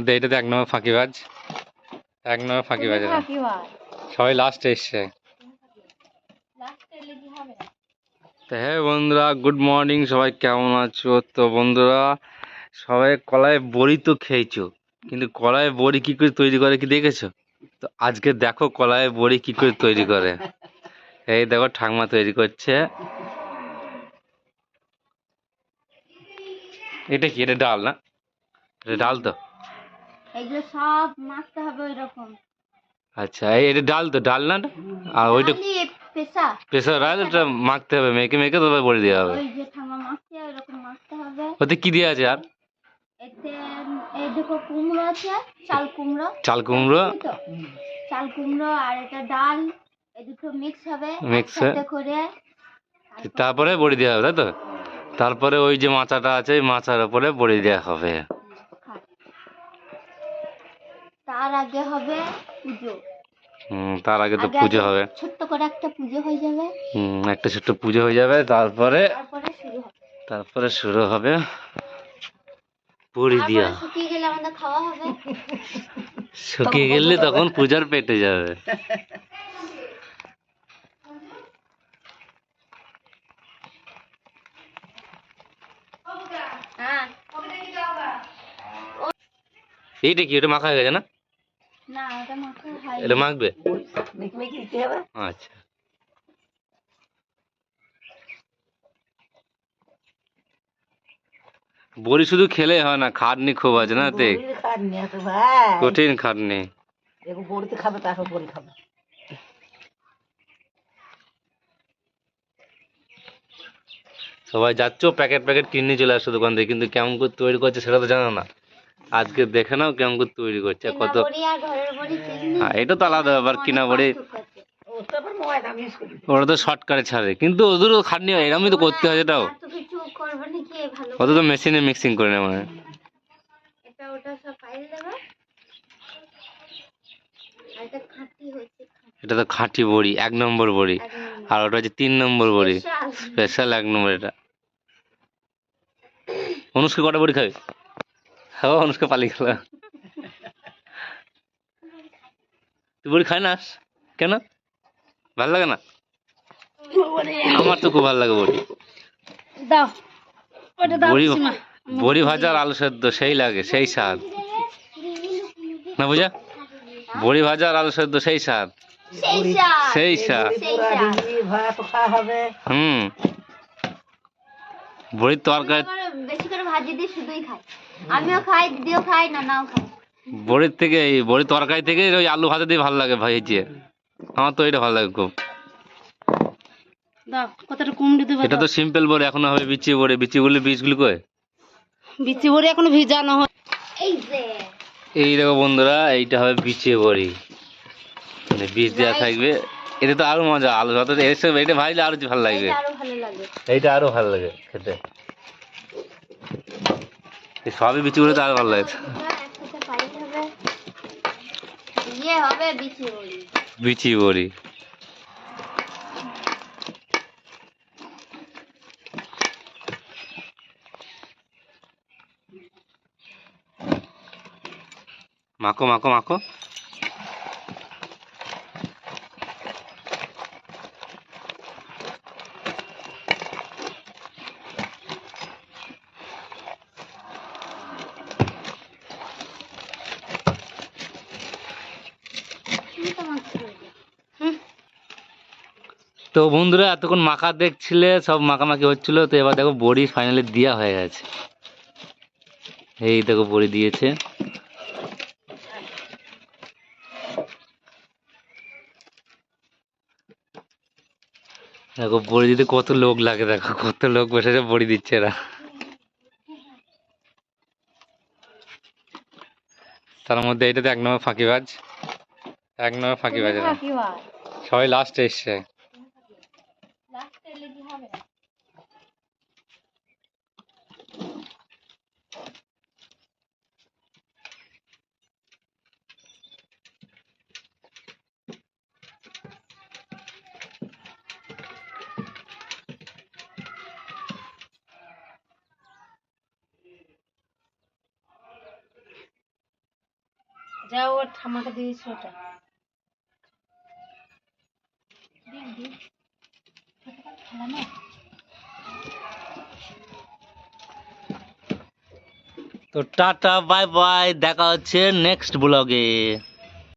মধ্যে এটা তো এক নম্বর ফাঁকিবাজ। এক নম্বর ফাঁকিবাজ। সবাই লাস্টে এসছে। তো হ্যাঁ বন্ধুরা গুড মর্নিং সবাই কেমন আছো? তো বন্ধুরা, সবাই কলায় বড়ি তো খেয়েছো, কিন্তু কলায় বড়ি কি করে তৈরি করে কি দেখেছ? তো আজকে দেখো কলায় বড়ি কি করে তৈরি করে। এই দেখো ঠাকমা তৈরি করছে। এটা কি? এটা ডাল না? এটা ডাল তো? এগুলো সব মাখতে হবে ওই রকম আচ্ছা এটা ডাল তো ডাল না আর ওইটা পেশা ডাল ওটা মাখতে হবে মেখে মেখে তবে বড়ি দেওয়া হবে। ওই যে ঠামা মাখতে ওই রকম মাখতে হবে। ওতে কি দেওয়া আছে আর? এতে এই দেখো কুমড়ো আছে চাল কুমড়ো। চাল কুমড়ো? চাল কুমড়ো আর এটা ডাল এই দুটো মিক্স হবে একসাথে করে। তারপরে বড়ি দেওয়া হবে তাই তো? তারপরে ওই যে মাচাটা আছে ওই মাচার উপরে বড়ি দেওয়া হবে। তার আগে হবে পুজো। হুম তার আগে তো আগে পুজো আগে হবে। ছোট্ট করে একটা পুজো হয়ে যাবে। হুম একটা ছোট্ট পুজো হয়ে যাবে তারপরে তারপরে শুরু হবে। তারপরে শুরু হবে বড়ি দেওয়া শুকিয়ে গেলে আমাদের খাওয়া হবে। শুকিয়ে গেলে তখন পূজার পেটে যাবে। হ্যাঁ। এইটা কি ওটা মাখা হয়ে গেছে না? না ওটা মাখা হয় এটা মাখবে? আচ্ছা। বড়ি শুধু খেলে হয় না খাটনি খুব আছে না তে? খাটনি আছে ভাই। কঠিন খাটনি। দেখো বড়িতে খাবে তারপর বড়ি খাবে। সবাই যাচ্ছ প্যাকেট প্যাকেট কিনে চলে আসছো দোকান থেকে কিন্তু কেমন করে তৈরি করছে সেটা তো জানো না। আজকে দেখে নাও কেমন করে তৈরি করছে কত হ্যাঁ এটা তো আলাদা ব্যাপার কিনা বড়ি ওরা তো শর্টকাটে ছাড়ে কিন্তু ওদেরও খাটনি হয় এরকমই তো করতে হয় এটাও ওদের তো মেশিনে মিক্সিং করে নেয় মানে এটা ওটা সব পাইল দেবে। আর এটা খাঁটি হচ্ছে খাঁটি। এটা তো খাঁটি বড়ি এক নম্বর বড়ি। আর ওটা হচ্ছে তিন নম্বর বড়ি। স্পেশাল। স্পেশাল এক নম্বর এটা। অনুষ্কা কটা বড়ি খাবে? হ্যাঁ অনুষ্কা পালিয়ে গেল। তুই বড়ি খাই না কেন? ভালো লাগে না? আমার তো খুব ভালো লাগে বড়ি। দাও। ওটা দাও বড়ি। বড়ি ভাজা আর আলু সেদ্ধ সেই লাগে সেই স্বাদ। না বুঝা? বড়ি ভাজা আর আলু সেদ্ধ সেই স্বাদ। সেই স্বাদ। হুম। বড়ির তরকারি বেশি করে- ভাজি দিয়ে শুধুই খাই। আমিও খাই দিদিও খাই নানাও খাই। বড়ির থেকে এই বড়ি তরকারি থেকে ওই আলু ভাজা দিয়ে ভালো লাগে ভেজে আমার তো এটা ভালো লাগে খুব। দাও কতটা কুমড়ি দেবে এটা তো সিম্পল বড়ি এখন হবে বিচি বড়ি। বিচি বলে বীজগুলি কই? বিচি ভরে এখনও ভিজানো হয় এই যে। এই দেখো বন্ধুরা এইটা হবে বিচে বড়ি। মানে বীজ দেওয়া থাকবে। এতে তো আরও মজা আলু যত এসব এটা ভাজলে আরও ভালো লাগবে এটা আরও ভালো লাগে। এইটা আরও ভালো লাগে খেতে। এই সবই বিচি তো আরও ভালো লাগে। হবে। ইয়ে হবে বিচি বড়ি। বিচি বড়ি। মাখো মাখো মাখো চিন্তা মাখতে হবে তো বন্ধুরা এতক্ষণ মাখা দেখছিলে সব মাখামাখি হচ্ছিল তো এবার দেখো বড়ি ফাইনালি দেওয়া হয়ে গেছে। এই দেখো বড়ি দিয়েছে। দেখো বড়ি দিতে কত লোক লাগে দেখো কত লোক বসে আছে বড়ি দিচ্ছে এরা। তার মধ্যে এটা তো এক নম্বর ফাঁকিবাজ। এক নম্বর ফাঁকিবাজ সবাই লাস্টে এসছে। রেডি হবে যাও ওর ঠামাকে দিয়েছি ওটা। তো টাটা বাই বাই দেখা হচ্ছে নেক্সট ব্লগে